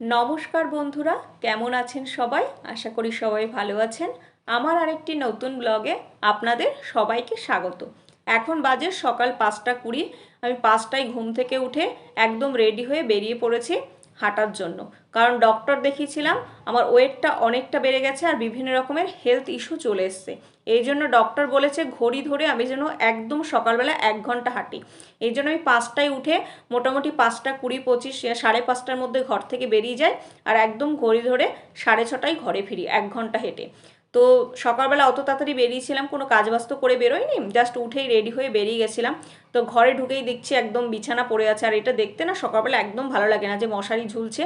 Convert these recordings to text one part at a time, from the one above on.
নমস্কার বন্ধুরা, কেমন আছেন সবাই? আশা করি সবাই ভালো আছেন। আমার আরেকটি নতুন ব্লগে আপনাদের সবাইকে স্বাগত। এখন বাজে সকাল পাঁচটা কুড়ি। আমি পাঁচটায় ঘুম থেকে উঠে একদম রেডি হয়ে বেরিয়ে পড়েছি। হাঁটার জন্য। কারণ ডক্টর দেখিয়েছিলাম, আমার ওয়েটটা অনেকটা বেড়ে গেছে আর বিভিন্ন রকমের হেলথ ইস্যু চলে এসছে। এই জন্য ডক্টর বলেছে, ঘড়ি ধরে আমি যেন একদম সকালবেলা এক ঘণ্টা হাঁটি। এই জন্য আমি পাঁচটায় উঠে মোটামুটি পাঁচটা কুড়ি পঁচিশ সাড়ে পাঁচটার মধ্যে ঘর থেকে বেরিয়ে যাই আর একদম ঘড়ি ধরে সাড়ে ছটায় ঘরে ফিরি, এক ঘণ্টা হেঁটে। তো সকালবেলা অত তাড়াতাড়ি বেরিয়েছিলাম, কোনো কাজ বাস্ত করে বেরোয়নি জাস্ট উঠেই রেডি হয়ে বেরিয়ে গেছিলাম। তো ঘরে ঢুকেই দেখছি একদম বিছানা পড়ে আছে। আর এটা দেখতে না সকালবেলা একদম ভালো লাগে না যে মশারি ঝুলছে।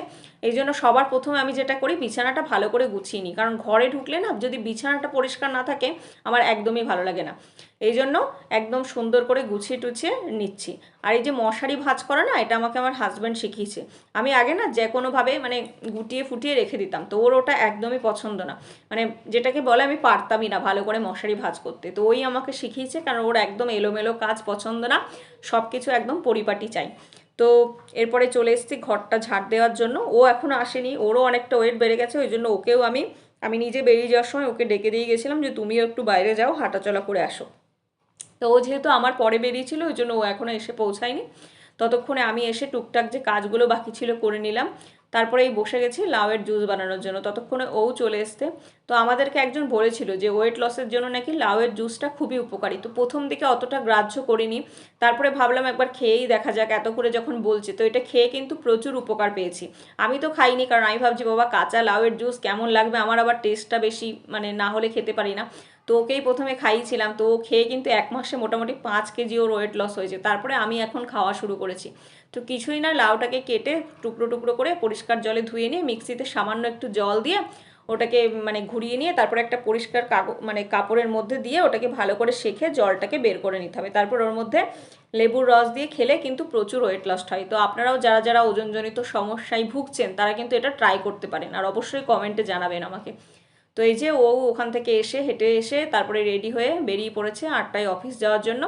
এই জন্য সবার প্রথমে আমি যেটা করি, বিছানাটা ভালো করে গুছিয়ে নিই। কারণ ঘরে ঢুকলে না যদি বিছানাটা পরিষ্কার না থাকে, আমার একদমই ভালো লাগে না। এই জন্য একদম সুন্দর করে গুছিয়ে টুছিয়ে নিচ্ছি। আর এই যে মশারি ভাজ করা না, এটা আমাকে আমার হাজব্যান্ড শিখিয়েছে। আমি আগে না যে কোনোভাবে মানে গুটিয়ে ফুটিয়ে রেখে দিতাম। তো ওর ওটা একদমই পছন্দ না। মানে যেটাকে বলে আমি পারতামই না ভালো করে মশারি ভাজ করতে। তো ওই আমাকে শিখিয়েছে, কারণ ওর একদম এলোমেলো কাজ পছন্দ না। সব কিছু একদম পরিপাটি চাই। তো এরপরে চলে এসেছি ঘরটা ঝাড় দেওয়ার জন্য। ও এখনও আসেনি, ওরও অনেকটা ওয়েট বেড়ে গেছে, ওই জন্য ওকেও আমি আমি নিজে বেরিয়ে যাওয়ার সময় ওকে ডেকে দিয়ে গেছিলাম যে, তুমিও একটু বাইরে যাও, হাঁটাচলা করে আসো। তো ও যেহেতু আমার পরে বেরিয়েছিল, ওই জন্য ও এখনও এসে পৌঁছায়নি। ততক্ষণে আমি এসে টুকটাক যে কাজগুলো বাকি ছিল করে নিলাম। তারপরে এই বসে গেছি লাউয়ের জুস বানানোর জন্য। ততক্ষণে ও চলে এসতে তো আমাদেরকে একজন বলেছিল যে ওয়েট লসের জন্য নাকি লাউয়ের জুসটা খুবই উপকারী। তো প্রথম দিকে অতটা গ্রাহ্য করিনি। তারপরে ভাবলাম একবার খেয়েই দেখা যাক। এত করে যখন বলছে, তো এটা খেয়ে কিন্তু প্রচুর উপকার পেয়েছি। আমি তো খাইনি, কারণ আমি ভাবছি, বাবা, কাঁচা লাউয়ের জুস কেমন লাগবে? আমার আবার টেস্টটা বেশি মানে না হলে খেতে পারি না। তো ওকেই প্রথমে খাইয়েছিলাম। তো ও খেয়ে কিন্তু এক মাসে মোটামুটি পাঁচ কেজি ওর ওয়েট লস হয়েছে। তারপরে আমি এখন খাওয়া শুরু করেছি। তো কিছুই না, লাউটাকে কেটে টুকরো টুকরো করে পরিষ্কার জলে ধুয়ে নিয়ে মিক্সিতে সামান্য একটু জল দিয়ে ওটাকে মানে ঘুরিয়ে নিয়ে তারপরে একটা পরিষ্কার মানে কাপড়ের মধ্যে দিয়ে ওটাকে ভালো করে শেখে জলটাকে বের করে নিতে হবে। তারপর ওর মধ্যে লেবুর রস দিয়ে খেলে কিন্তু প্রচুর ওয়েট লস হয়। তো আপনারাও যারা যারা ওজনজনিত সমস্যায় ভুগছেন, তারা কিন্তু এটা ট্রাই করতে পারেন। আর অবশ্যই কমেন্টে জানাবেন আমাকে। তো এই যে ও ওখান থেকে এসে হেঁটে এসে তারপরে রেডি হয়ে বেরিয়ে পড়েছে আটটায় অফিস যাওয়ার জন্য।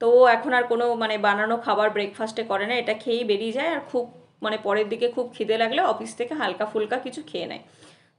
তো ও এখন আর কোনো মানে বানানো খাবার ব্রেকফাস্টে করে না, এটা খেয়েই বেরিয়ে যায় আর খুব মানে পরের দিকে খুব খিদে লাগলে অফিস থেকে হালকা ফুলকা কিছু খেয়ে নেয়।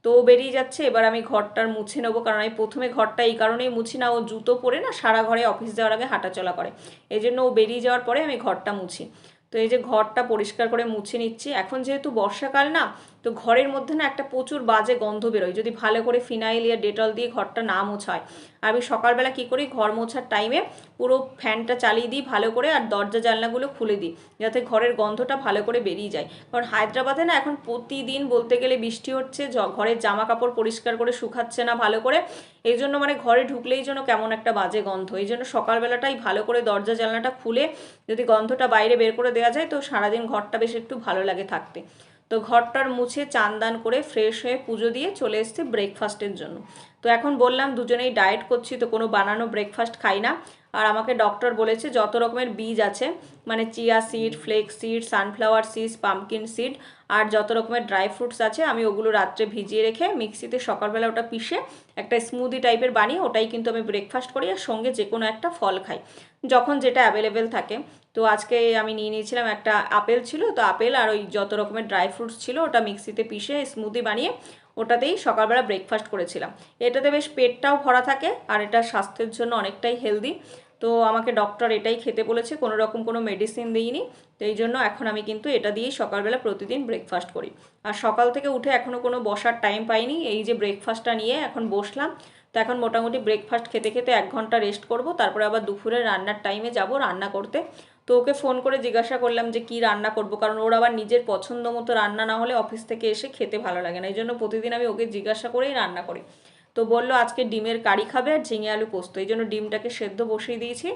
তো বেরিয়ে যাচ্ছে, এবার আমি ঘরটার মুছে নেব কারণ আমি প্রথমে ঘরটা এই কারণেই মুছি না, ও জুতো পরে না সারা ঘরে অফিস যাওয়ার আগে হাঁটাচলা করে। এই জন্য ও বেরিয়ে যাওয়ার পরে আমি ঘরটা মুছি। তো এই যে ঘরটা পরিষ্কার করে মুছে নিচ্ছি, এখন যেহেতু বর্ষাকাল না তো ঘরের মধ্যে না একটা প্রচুর বাজে গন্ধ বেরোয়। যদি ভালো করে ফিনাইল ইয়া ডেটল দিয়ে ঘরটা না মোছায়। আমি সকালবেলা কী করি, ঘর মোছার টাইমে পুরো ফ্যানটা চালিয়ে দিই ভালো করে আর দরজা জানলাগুলো খুলে দিই, যাতে ঘরের গন্ধটা ভালো করে বেরিয়ে যায়। কারণ হায়দ্রাবাদে না এখন প্রতিদিন বলতে গেলে বৃষ্টি হচ্ছে ঘরের জামা কাপড় পরিষ্কার করে শুকাচ্ছে না ভালো করে। এই জন্য মানে ঘরে ঢুকলেই যেন কেমন একটা বাজে গন্ধ। এই জন্য সকালবেলাটাই ভালো করে দরজা জানলাটা খুলে যদি গন্ধটা বাইরে বের করে দেওয়া যায়, তো সারাদিন ঘরটা বেশ একটু ভালো লাগে থাকতে। তো ঘরটার মুছে চান দান করে ফ্রেশ হয়ে পুজো দিয়ে চলে এসছে ব্রেকফাস্টের জন্য। তো এখন বললাম দুজনেই ডায়েট করছি, তো কোনো বানানো ব্রেকফাস্ট খাই না। আর আমাকে ডক্টর বলেছে যত রকমের বীজ আছে মানে chia seed flax seed sunflower seed pumpkin seed আর যত রকমের ড্রাই ফ্রুটস আছে, আমি ওগুলো রাত্রে ভিজিয়ে রেখে মিক্সিতে সকালবেলা ওটা পিষে একটা স্মুদি টাইপের বানিয়ে ওটাই কিন্তু আমি ব্রেকফাস্ট করি আর সঙ্গে যে কোনো একটা ফল খাই, যখন যেটা অ্যাভেলেবেল থাকে। তো আজকে আমি নিয়ে নিয়েছিলাম একটা আপেল ছিল, তো আপেল আর ওই যত রকমের ড্রাই ফ্রুটস ছিল ওটা মিক্সিতে পিষে স্মুদি বানিয়ে ওটাতেই সকালবেলা ব্রেকফাস্ট করেছিলাম। এটাতে বেশ পেটটাও ভরা থাকে আর এটা স্বাস্থ্যের জন্য অনেকটাই হেলদি তো আমাকে ডক্টর এটাই খেতে বলেছে, কোনো রকম কোনো মেডিসিন দিইনি। তো এই জন্য এখন আমি কিন্তু এটা দিয়েই সকালবেলা প্রতিদিন ব্রেকফাস্ট করি। আর সকাল থেকে উঠে এখনও কোনো বসার টাইম পাইনি। এই যে ব্রেকফাস্টটা নিয়ে এখন বসলাম। তো এখন মোটামুটি ব্রেকফাস্ট খেতে খেতে এক ঘণ্টা রেস্ট করব। তারপরে আবার দুপুরে রান্নার টাইমে যাব রান্না করতে। তো ওকে ফোন করে জিজ্ঞাসা করলাম যে কি রান্না করব? কারণ ওর আবার নিজের পছন্দ মতো রান্না না হলে অফিস থেকে এসে খেতে ভালো লাগে না। এই জন্য প্রতিদিন আমি ওকে জিজ্ঞাসা করেই রান্না করি। তো বলল, আজকে ডিমের কারি খাবে আর ঝিঙে আলু পোস্ত। এই জন্য ডিমটাকে সেদ্ধ বসিয়ে দিয়েছি।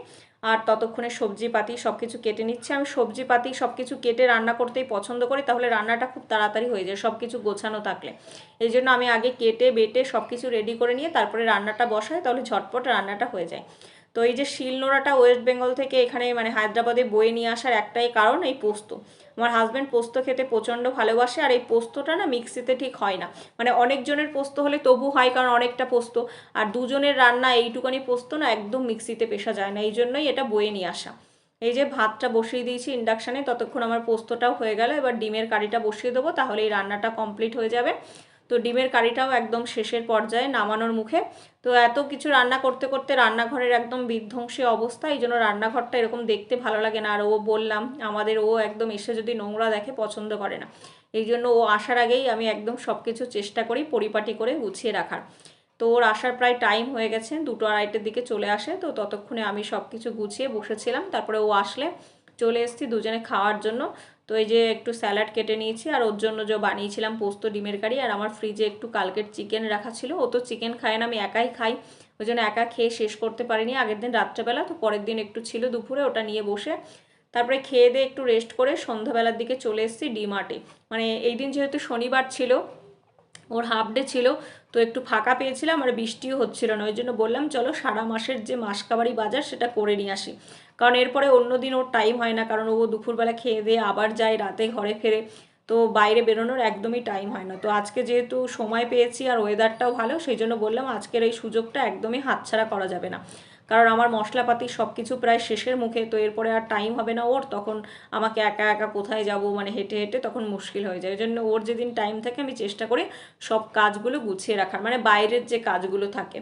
আর ততক্ষণে সবজি পাতি সব কিছু কেটে নিচ্ছে। আমি সবজি পাতি সব কিছু কেটে রান্না করতেই পছন্দ করি, তাহলে রান্নাটা খুব তাড়াতাড়ি হয়ে যায় সব কিছু গোছানো থাকলে। এই জন্য আমি আগে কেটে, বেটে সব কিছু রেডি করে নিয়ে তারপরে রান্নাটা বসাই, তাহলে ঝটপট রান্নাটা হয়ে যায়। তো এই যে শিলনোড়াটা ওয়েস্ট বেঙ্গল থেকে এখানে মানে হায়দ্রাবাদে বয়ে নিয়ে আসার একটাই কারণ এই পোস্ত। আমার হাজব্যান্ড পোস্ত খেতে প্রচণ্ড ভালোবাসে আর এই পোস্তটা না মিক্সিতে ঠিক হয় না। মানে অনেকজনের পোস্ত হলে তবু হয় কারণ অনেকটা পোস্ত। আর দুজনের রান্না এইটুকানি পোস্ত না একদম মিক্সিতে পেশা যায় না। এই জন্যই এটা বয়ে নিয়ে আসা। এই যে ভাতটা বসিয়ে দিয়েছি ইন্ডাকশানে ততক্ষণ আমার পোস্তটাও হয়ে গেল। এবার ডিমের কারিটা বসিয়ে দেবো তাহলে এই রান্নাটা কমপ্লিট হয়ে যাবে। তো ডিমের কারিটাও একদম শেষের পর্যায়ে নামানোর মুখে। তো এত কিছু রান্না করতে করতে রান্নাঘরের একদম বিধ্বংসী অবস্থা, এই জন্য রান্নাঘরটা এরকম দেখতে ভালো লাগে না। আর ও বললাম, আমাদের ও একদম এসে যদি নোংরা দেখে পছন্দ করে না। এই জন্য ও আসার আগেই আমি একদম সব কিছু চেষ্টা করি পরিপাটি করে গুছিয়ে রাখার। তো ওর আসার প্রায় টাইম হয়ে গেছে, দুটো আড়াইটের দিকে চলে আসে। তো ততক্ষণে আমি সব কিছু গুছিয়ে বসেছিলাম। তারপরে ও আসলে চলে এসেছি দুজনে খাওয়ার জন্য। তো এই যে একটু স্যালাড কেটে নিয়েছি আর ওর জন্য যে বানিয়েছিলাম পোস্ত, ডিমের কারি আর আমার ফ্রিজে একটু কালকের চিকেন রাখা ছিল। ও তো চিকেন খায় না, আমি একাই খাই। ওই জন্য একা খেয়ে শেষ করতে পারিনি। আগের দিন রাত্রেবেলা তো পরের দিন একটু ছিল দুপুরে, ওটা নিয়ে বসে তারপরে খেয়ে দিয়ে একটু রেস্ট করে সন্ধ্যাবেলার দিকে চলে এসেছি ডিমার্টে। মানে এই দিন যেহেতু শনিবার ছিল ওর হাফ ডে ছিল, তো একটু ফাঁকা পেয়েছিলাম আর বৃষ্টিও হচ্ছিল না, ওই জন্য বললাম, চলো সারা মাসের যে মাসকাবারি বাজার সেটা করে নিয়ে আসি। কারণ এরপরে অন্য দিন ওর টাইম হয় না, কারণ ও দুপুরবেলা খেয়ে দিয়ে আবার যায় রাতে ঘরে ফেরে, তো বাইরে বেরোনোর একদমই টাইম হয় না। তো আজকে যেহেতু সময় পেয়েছি আর ওয়েদারটাও ভালো, সেই জন্য বললাম আজকের এই সুযোগটা একদমই হাতছাড়া করা যাবে না। কারণ আমার মশলাপাতি সব কিছু প্রায় শেষের মুখে, তো এরপরে আর টাইম হবে না ওর। তখন আমাকে একা একা কোথায় যাব মানে হেঁটে হেঁটে তখন মুশকিল হয়ে যায়। ওই জন্য ওর যেদিন টাইম থাকে, আমি চেষ্টা করি সব কাজগুলো গুছিয়ে রাখার মানে বাইরের যে কাজগুলো থাকে।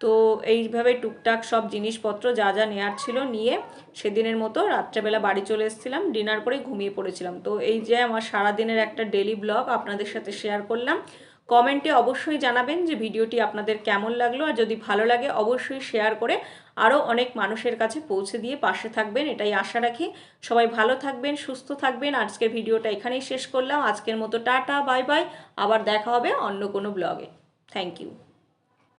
তো এইভাবে টুকটাক সব জিনিসপত্র যা যা নেওয়ার ছিল নিয়ে সেদিনের মতো রাত্রেবেলা বাড়ি চলে এসেছিলাম, ডিনার করে ঘুমিয়ে পড়েছিলাম। তো এই যে আমার সারাদিনের একটা ডেলি ব্লগ আপনাদের সাথে শেয়ার করলাম কমেন্টে অবশ্যই জানাবেন যে ভিডিওটি আপনাদের কেমন লাগল। আর যদি ভালো লাগে, অবশ্যই শেয়ার করে আরও অনেক মানুষের কাছে পৌঁছে দিয়ে পাশে থাকবেন। এটাই আশা রাখি। সবাই ভালো থাকবেন, সুস্থ থাকবেন। আজকের ভিডিওটা এখানেই শেষ করলাম। আজকের মতো টাটা, বাই বাই। আবার দেখা হবে অন্য কোনো ব্লগে। Thank you.